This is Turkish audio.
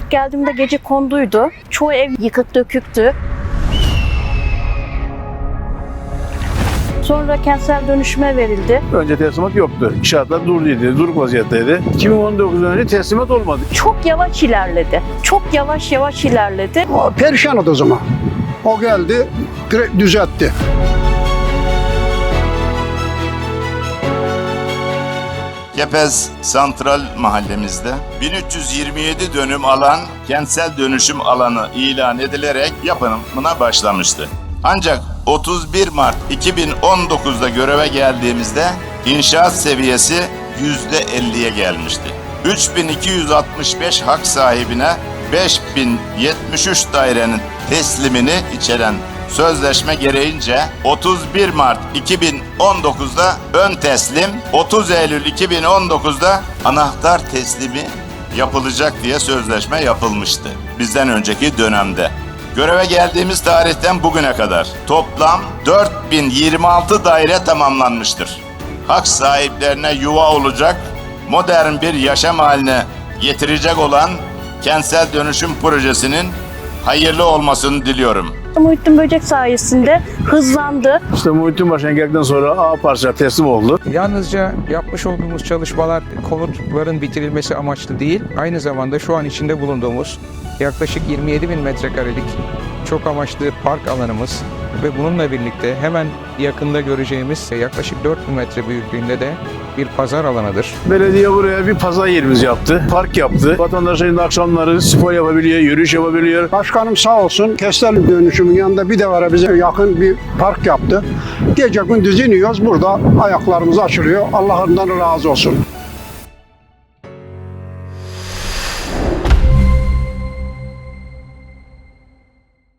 İlk geldiğimde gece konduydu. Çoğu ev yıkık döküktü. Sonra kentsel dönüşüme verildi. Önce teslimat yoktu. İnşaatlar durduydu, duruk vaziyetteydi. 2019 önce teslimat olmadı. Çok yavaş ilerledi. Çok yavaş yavaş ilerledi. O perişandı o zaman. O geldi, direkt düzeltti. Kepez Santral mahallemizde 1327 dönüm alan kentsel dönüşüm alanı ilan edilerek yapımına başlamıştı. Ancak 31 Mart 2019'da göreve geldiğimizde inşaat seviyesi %50'ye gelmişti. 3265 hak sahibine 5073 dairenin teslimini içeren sözleşme gereğince 31 Mart 2019'da ön teslim, 30 Eylül 2019'da anahtar teslimi yapılacak diye sözleşme yapılmıştı. Bizden önceki dönemde. Göreve geldiğimiz tarihten bugüne kadar toplam 4026 daire tamamlanmıştır. Hak sahiplerine yuva olacak, modern bir yaşam haline getirecek olan kentsel dönüşüm projesinin hayırlı olmasını diliyorum. Muhittin Böcek sayesinde hızlandı. İşte Muhittin Başkan geldikten sonra A parça teslim oldu. Yalnızca yapmış olduğumuz çalışmalar konutların bitirilmesi amaçlı değil, aynı zamanda şu an içinde bulunduğumuz yaklaşık 27 bin metrekarelik çok amaçlı park alanımız ve bununla birlikte hemen yakında göreceğimiz yaklaşık 4 bin metre büyüklüğünde de bir pazar alanıdır. Belediye buraya bir pazar yerimiz yaptı. Park yaptı. Vatandaşlar şimdi akşamları spor yapabiliyor, yürüyüş yapabiliyor. Başkanım sağ olsun Kestel dönüşümün yanında bir de var bize yakın bir park yaptı. Gece gündüz iniyoruz burada ayaklarımız açılıyor. Allah ondan razı olsun.